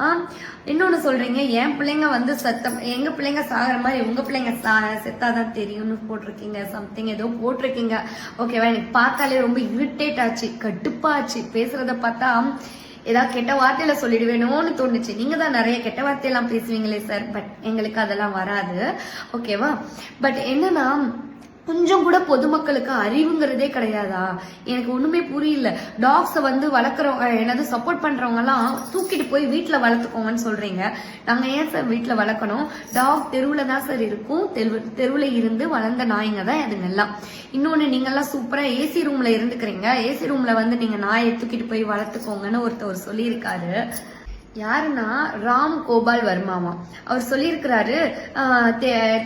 ஆ இன்னொன்னு சொல்றீங்க என் பிள்ளைங்க வந்து சத்தம் எங்க பிள்ளைங்க சாகிற மாதிரி உங்க பிள்ளைங்க சா- செத்தாதான் தெரியும்னு போட்டிருக்கீங்க சம்திங் ஏதோ போட்டிருக்கீங்க. ஓகேவா எனக்கு பார்த்தாலே ரொம்ப இரிட்டேட் ஆச்சு கடுப்பாச்சு. பேசுறத பார்த்தா ஏதாவது கெட்ட வார்த்தையில சொல்லிடுவேணும்னு தோணுச்சு. நீங்க தான் நிறைய கெட்ட வார்த்தையெல்லாம் பேசுவீங்களே சார் பட் எங்களுக்கு அதெல்லாம் வராது. ஓகேவா பட் என்னன்னா கொஞ்சம் கூட பொதுமக்களுக்கு அறிவுங்கிறதே கிடையாதா? எனக்கு ஒண்ணுமே புரியல. டாக்ஸை வந்து வளர்க்குறவங்க என்னது சப்போர்ட் பண்றவங்க எல்லாம் தூக்கிட்டு போய் வீட்டுல வளர்த்துக்கோங்கன்னு சொல்றீங்க. நாங்க ஏன் சார் வீட்டுல வளர்க்கணும்? டாக் தெருவுல தான் சார் இருக்கும். தெரு தெருவுல இருந்து வளர்ந்த நாய்ங்க தான் அதுங்க எல்லாம் இன்னொன்னு நீங்க எல்லாம் சூப்பரா ஏசி ரூம்ல இருந்துக்கிறீங்க. ஏசி ரூம்ல வந்து நீங்க நாயை தூக்கிட்டு போய் வளர்த்துக்கோங்கன்னு ஒருத்தவர் சொல்லியிருக்காரு. யாருன்னா ராம் கோபால் வர்மாவா. அவர் சொல்லியிருக்கிறாரு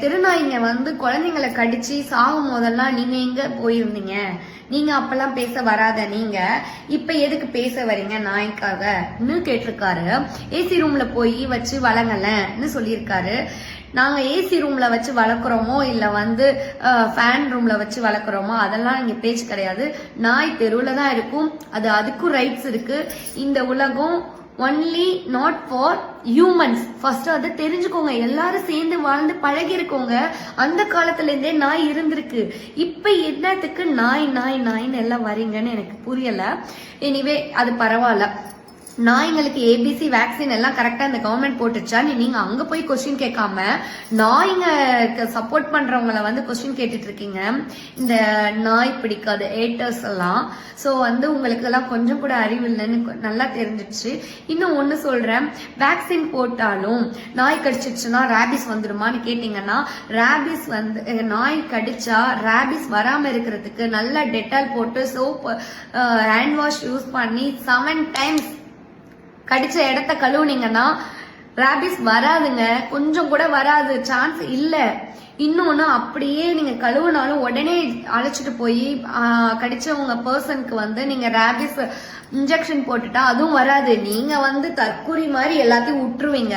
திருநாயிங்க தெ- வந்து குழந்தைங்களை கடிச்சு சாகும் போதெல்லாம் நீங்க எங்க போயிருந்தீங்க? நீங்க அப்பெல்லாம் பேச வராத நீங்க. இப்ப எதுக்கு பேச வரீங்க நாய்க்காகன்னு கேட்டிருக்காரு. ஏசி ரூம்ல போய் வச்சு வளங்கலன்னு சொல்லியிருக்காரு. நாங்க ஏசி ரூம்ல வச்சு வளர்க்குறோமோ இல்ல வந்து ஃபேன் ரூம்ல வச்சு வளர்க்குறோமோ அதெல்லாம் இங்க பேச்சு கிடையாது. நாய் தெருவில் தான் இருக்கும். அது அதுக்கும் ரைட்ஸ் இருக்கு. இந்த உலகம் only not for humans first அதை தெரிஞ்சுக்கோங்க. எல்லாரும் சேர்ந்து வாழ்ந்து பழகி இருக்கோங்க அந்த காலத்துல இருந்தே நாய் இருந்திருக்கு. இப்ப என்னத்துக்கு நாய் நாய் நாய்ன்னு எல்லாம் வரீங்கன்னு எனக்கு புரியல. எனிவே அது பரவாயில்ல. நாய்ங்களுக்கு ஏபிசி வேக்சின் எல்லாம் கரெக்டா இந்த கவர்மெண்ட் போட்டுச்சா நீ- நீங்க அங்க போய் கொஸ்டின் கேட்காம நாய்ங்க சப்போர்ட் பண்றவங்கள வந்து கொஸ்டின் கேட்டுட்டு இருக்கீங்க. இந்த நாய் பிடிக்காது ஏட்டர்ஸ் எல்லாம். சோ வந்து உங்களுக்கு எல்லாம் கொஞ்சம் கூட அறிவு இல்லைன்னு நல்லா தெரிஞ்சிடுச்சு. இன்னும் ஒன்னு சொல்றேன். வேக்சின் போட்டாலும் நாய் கடிச்சிச்சுன்னா ரேபிஸ் வந்துருமான்னு கேட்டீங்கன்னா ரேபிஸ் வந்து நாய் கடிச்சா ரேபிஸ் வராம இருக்கிறதுக்கு நல்லா டெட்டால் போட்டு சோப் ஹேண்ட் வாஷ் யூஸ் பண்ணி செவன் டைம்ஸ் கடிச்ச இடத்த கழுவுனீங்கன்னா ரேபிஸ் வராதுங்க. கொஞ்சம் கூட வராது. சான்ஸ் இல்ல. இன்னொன்னு அப்படியே நீங்க கழுவுனாலும் உடனே அழைச்சிட்டு போய் கடிச்சவங்க பர்சனுக்கு வந்து நீங்க ரேபிஸ் இன்ஜெக்ஷன் போட்டுட்டா அதுவும் வராது. நீங்க வந்து தற்குறி மாதிரி எல்லாத்தையும் விட்டுருவீங்க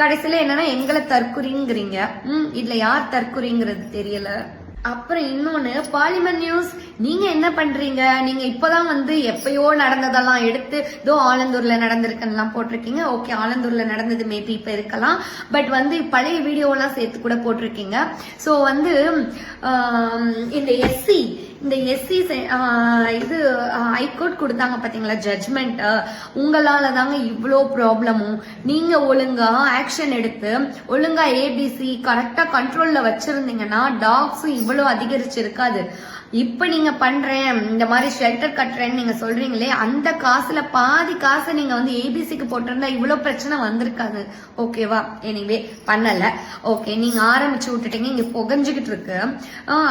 கடைசியில என்னன்னா எங்களை தற்குறிங்கிறீங்க ம் இதுல யார் தற்குறிங்கிறது தெரியல. அப்புறம் இன்னொன்று பாலிமர் நியூஸ் நீங்கள் என்ன பண்ணுறீங்க நீங்கள் இப்போதான் வந்து எப்பயோ நடந்ததெல்லாம் எடுத்து இதோ ஆலந்தூரில் நடந்திருக்குன்னெலாம் போட்டிருக்கீங்க. ஓகே ஆலந்தூரில் நடந்தது மேபி இப்போ இருக்கலாம். பட் வந்து பழைய வீடியோலாம் சேர்த்து கூட போட்டிருக்கீங்க. ஸோ வந்து இந்த எஸ்சி இந்த எஸ்சி இது ஹைகோர்ட் கொடுத்தாங்க பார்த்தீங்களா ஜட்மெண்ட் உங்களால தாங்க இவ்வளோ ப்ராப்ளமும் நீங்க ஒழுங்கா ஆக்ஷன் எடுத்து ஒழுங்கா ஏபிசி கரெக்டா கண்ட்ரோல்ல வச்சிருந்தீங்கன்னா டாக்ஸும் இவ்வளோ அதிகரிச்சிருக்காது. இப்ப நீங்க பண்றேன் இந்த மாதிரி ஷெல்டர் கட்டுறேன்னு நீங்க சொல்றீங்களே அந்த காசுல பாதி காசை நீங்க வந்து ஏபிசிக்கு போட்டிருந்தா இவ்வளவு பிரச்சனை வந்திருக்காது. ஓகேவா எனிவே பண்ணல. ஓகே நீங்க ஆரம்பிச்சு விட்டுட்டீங்க இங்க புகஞ்சுகிட்டு இருக்கு.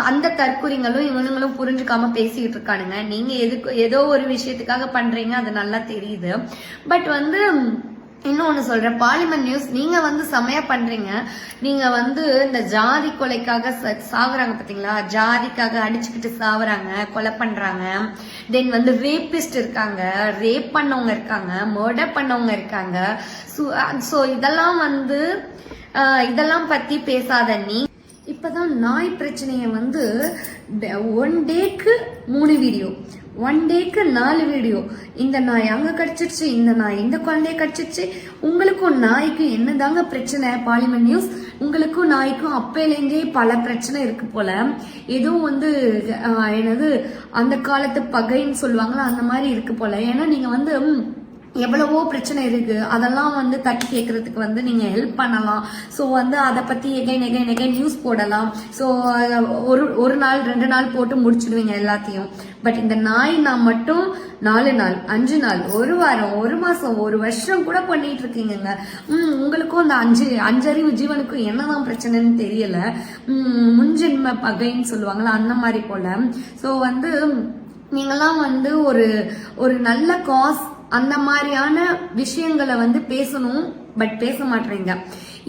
அந்த தற்குறிங்களும் இவனுங்களும் புரிஞ்சுக்காம பேசிக்கிட்டு இருக்கானுங்க. நீங்க எதுக்கு ஏதோ ஒரு விஷயத்துக்காக பண்றீங்க அது நல்லா தெரியுது. பட் வந்து இன்னொன்று சொல்கிறேன் பாலிமர் நியூஸ் நீங்கள் வந்து செமையாக பண்ணுறீங்க நீங்கள் வந்து இந்த ஜாதி கொலைக்காக ச- சாகுறாங்க பார்த்தீங்களா ஜாதிக்காக அடிச்சுக்கிட்டு சாகுறாங்க கொலை பண்ணுறாங்க தென் வந்து ரேப்பிஸ்ட் இருக்காங்க ரேப் பண்ணவங்க இருக்காங்க மர்டர் பண்ணவங்க இருக்காங்க. ஸோ இதெல்லாம் வந்து இதெல்லாம் பற்றி பேசாத நீ. இப்போதான் நாய் பிரச்சனையை வந்து ஒன் டேக்கு மூணு வீடியோ ஒன் டேக்கு நாலு வீடியோ இந்த நாய் அங்க கடிச்சிருச்சு இந்த நாய் இந்த குழந்தைய கடிச்சிருச்சு. உங்களுக்கும் நாய்க்கும் என்னதாங்க பிரச்சனை? பாலிமர் நியூஸ் உங்களுக்கும் நாய்க்கும் அப்பையிலேருந்தே பல பிரச்சனை இருக்கு போல. ஏதோ வந்து என்னது அந்த காலத்து பகைன்னு சொல்லுவாங்களா அந்த மாதிரி இருக்கு போல. ஏன்னா நீங்க வந்து எவ்வளவோ பிரச்சனை இருக்கு. அதெல்லாம் வந்து தட்டி கேட்கறதுக்கு வந்து நீங்க ஹெல்ப் பண்ணலாம். ஸோ வந்து அதை பத்தி எகைன் எகைன் எகைன் நியூஸ் போடலாம். ஸோ ஒரு ஒரு நாள் ரெண்டு நாள் போட்டு முடிச்சிடுவீங்க எல்லாத்தையும். பட் இந்த நாய் நான் மட்டும் நாலு நாள் அஞ்சு நாள் ஒரு வாரம் ஒரு மாசம் ஒரு வருஷம் கூட பண்ணிட்டு இருக்கீங்கங்க. உங்களுக்கும் அந்த அஞ்சு அஞ்சறிவு ஜீவனுக்கும் என்னதான் பிரச்சனைன்னு தெரியல. முன்ஜென்ம பகைன்னு சொல்லுவாங்கல்ல அந்த மாதிரி போல. ஸோ வந்து நீங்களாம் வந்து ஒரு ஒரு நல்ல காஸ் அந்த மாதிரியான விஷயங்களை வந்து பேசணும் பட் பேச மாட்டேறீங்க.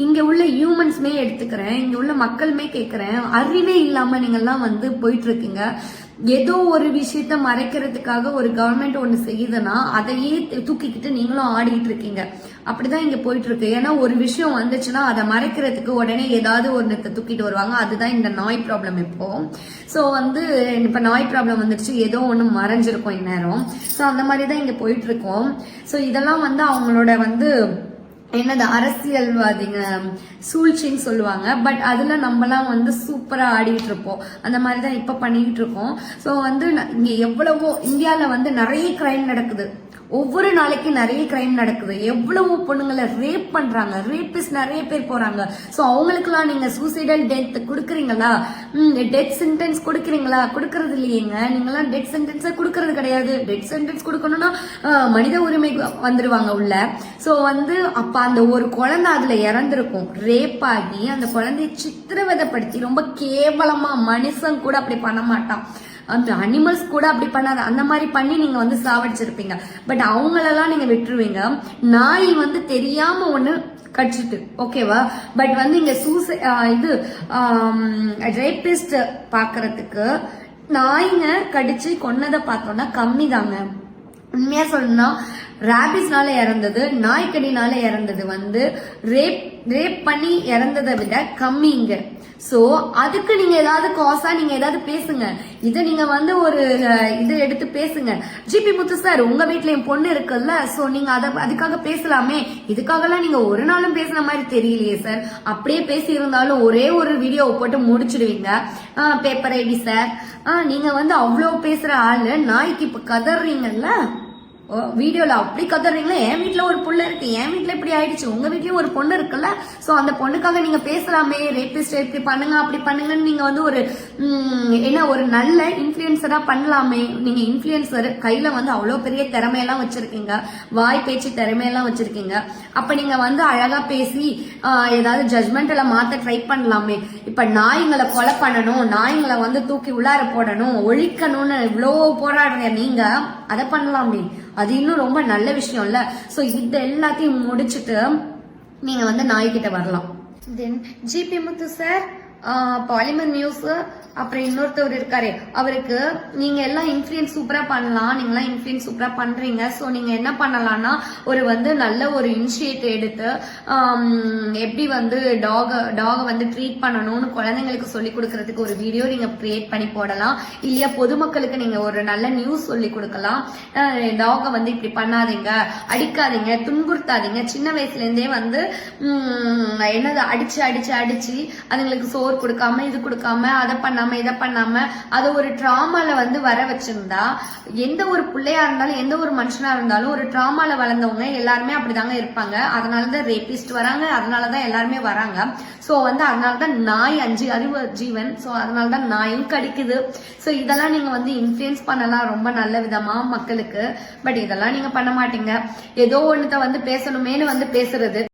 இங்க உள்ள ஹியூமன்ஸ்மே எடுத்துக்கிறேன் இங்க உள்ள மக்களுமே கேட்கிறேன் அறிவே இல்லாம நீங்கெல்லாம் வந்து போயிட்டு இருக்கீங்க. ஏதோ ஒரு விஷயத்த மறைக்கிறதுக்காக ஒரு கவர்மெண்ட் ஒண்ணு செய்யுதுன்னா அதையே தூக்கிக்கிட்டு நீங்களும் ஆடிட்டு இருக்கீங்க. அப்படிதான் இங்க போயிட்டு இருக்கு. ஏன்னா ஒரு விஷயம் வந்துச்சுன்னா அதை மறைக்கிறதுக்கு உடனே ஏதாவது ஒன்றத்தை தூக்கிட்டு வருவாங்க. அதுதான் இந்த நாய் ப்ராப்ளம் இப்போ. ஸோ வந்து இப்ப நாய் ப்ராப்ளம் வந்துடுச்சு ஏதோ ஒன்று மறைஞ்சிருக்கும் இந்நேரம். ஸோ அந்த மாதிரி தான் இங்க போயிட்டு இருக்கோம். ஸோ இதெல்லாம் வந்து அவங்களோட வந்து என்னது அரசியல்வாதிங்க சூழ்ச்சின்னு சொல்லுவாங்க. பட் அதில் நம்மலாம் வந்து சூப்பராக ஆடிட்டு இருப்போம் அந்த மாதிரி தான் இப்போ பண்ணிக்கிட்டு இருக்கோம் ஸோ வந்து இங்கே எவ்வளவோ இந்தியாவில் வந்து நிறைய கிரைம் நடக்குது. ஒவ்வொரு நாளைக்கு நிறைய கிரைம் நடக்குது. எவ்வளவோ பொண்ணுங்களை ரேப் பண்றாங்க. ரேப்பிஸ் நிறைய பேர் போறாங்க. ஸோ அவங்களுக்குலாம் நீங்க சூசைடல் டெத் கொடுக்குறீங்களா? டெத் சென்டென்ஸ் கொடுக்குறீங்களா? கொடுக்கறது இல்லையேங்க. நீங்களாம் டெத் சென்டென்ஸை கொடுக்கறது கிடையாது. டெத் சென்டென்ஸ் கொடுக்கணும்னா மனித உரிமை வந்துருவாங்க உள்ள. ஸோ வந்து அப்ப அந்த ஒரு குழந்தை அதுல இறந்துருக்கும். ரேப் ஆகி அந்த குழந்தைய சித்திரவதைப்படுத்தி ரொம்ப கேவலமா மனுஷன் கூட அப்படி பண்ண மாட்டான். அந்த அனிமல்ஸ் கூட அப்படி பண்ணாத அந்த மாதிரி பண்ணி நீங்க வந்து சாவடிச்சிருப்பீங்க. பட் அவங்களெல்லாம் நீங்க விட்டுருவீங்க. நாய் வந்து தெரியாம ஒண்ணு கடிச்சிட்டு ஓகேவா பட் வந்து இங்க சூசை இது ரேபிஸ்ட் பாக்குறதுக்கு நாய்ங்க கடிச்சு கொன்னதை பார்த்தோம்னா கம்மி தாங்க உண்மையா சொல்லணும்னா ரேபிஸ்னால இறந்தது நாய்க்கடினால இறந்தது வந்து ரேப் ரேப் பண்ணி இறந்ததை விட கம்மிங்க ஸோ அதுக்கு நீங்க ஏதாவது காசா நீங்க ஏதாவது பேசுங்க. இதை நீங்க வந்து ஒரு இது எடுத்து பேசுங்க. ஜிபி முத்து சார் உங்க வீட்டுல என் பொண்ணு இருக்குல்ல ஸோ நீங்க அதை அதுக்காக பேசலாமே. இதுக்காகலாம் நீங்க ஒரு நாளும் பேசுன மாதிரி தெரியலையே சார் அப்படியே பேசி இருந்தாலும் ஒரே ஒரு வீடியோ போட்டு முடிச்சிடுவீங்க. பேப்பர் ஐடி சார் நீங்க வந்து அவ்வளோ பேசுற ஆளு நாய்க்கு இப்ப கதறீங்கல்ல ஓ, வீடியோல அப்படி கதறீங்களா என் வீட்டில் ஒரு புள்ள இருக்கு என் வீட்டில் இப்படி ஆயிடுச்சு உங்க வீட்லயும் ஒரு பொண்ணு இருக்குல்ல? சோ அந்த பொண்ணுக்காக நீங்க பேசலாமே ரேபிஸ்ட் இப்படி பண்ணுங்க அப்படி பண்ணுங்கன்னு நீங்க வந்து ஒரு என்ன ஒரு நல்ல இன்ஃபுளுசரா பண்ணலாமே. நீங்க இன்ஃபுளுசர் கையில வந்து அவ்வளவு பெரிய திறமையெல்லாம் வச்சிருக்கீங்க. வாய் பேச்சு திறமையெல்லாம் வச்சிருக்கீங்க. அப்ப நீங்க வந்து அழகா பேசி ஏதாவது ஜட்மெண்ட்ல மாத்த ட்ரை பண்ணலாமே. இப்ப நாய்ங்களை கொலை பண்ணணும் நாய்ங்களை வந்து தூக்கி உள்ளார போடணும் ஒழிக்கணும்னு இவ்வளோ போராடுற நீங்க அதை பண்ணலாமே. அது இன்னும் ரொம்ப நல்ல விஷயம் இல்ல சோ இது எல்லாத்தையும் முடிச்சுட்டு நீங்க வந்து நாய்கிட்ட வரலாம். Then GP Muthu sir Polymer news அப்புறம் இன்னொருத்தவர் இருக்காரு. அவருக்கு நீங்க எல்லாம் இன்ஃபுளுயன்ஸ் சூப்பரா பண்ணலாம். நீங்க எல்லாம் இன்ஃபுளுன்ஸ் சூப்பரா பண்றீங்க. சோ நீங்க என்ன பண்ணலாம்னா ஒரு வந்து நல்ல ஒரு இனிஷியேட் எடுத்து எப்படி வந்து டாக டாக வந்து ட்ரீட் பண்ணணும்னு குழந்தைங்களுக்கு சொல்லி கொடுக்கறதுக்கு ஒரு வீடியோ நீங்க கிரியேட் பண்ணி போடலாம். இல்லையா பொதுமக்களுக்கு நீங்க ஒரு நல்ல நியூஸ் சொல்லி கொடுக்கலாம். டாக வந்து இப்படி பண்ணாதீங்க. அடிக்காதீங்க. துன்புறுத்தாதீங்க. சின்ன வயசுல இருந்தே வந்து என்னது அடிச்சு அடிச்சு அடிச்சு அதுங்களுக்கு சோறு கொடுக்காம இது கொடுக்காம அதை பண்ணாம இதை பண்ணாம அதை ஒரு ட்ராமால வந்து வர வச்சிருந்தா எந்த ஒரு பிள்ளையா இருந்தாலும் எந்த ஒரு மனுஷனா இருந்தாலும் ஒரு ட்ராமால வளர்ந்தவங்க எல்லாருமே அப்படிதாங்க இருப்பாங்க. அதனாலதான் ரேபிஸ்ட் வராங்க அதனாலதான் எல்லாருமே வராங்க. சோ வந்து அதனாலதான் நாய் அஞ்சு அறிவு ஜீவன். சோ அதனாலதான் நாயும் கடிக்குது. சோ இதெல்லாம் நீங்க வந்து இன்ஃபுளுன்ஸ் பண்ணலாம் ரொம்ப நல்ல விதமா மக்களுக்கு. பட் இதெல்லாம் நீங்க பண்ண மாட்டீங்க. ஏதோ ஒண்ணுத்த வந்து பேசணுமேனு வந்து பேசுறது.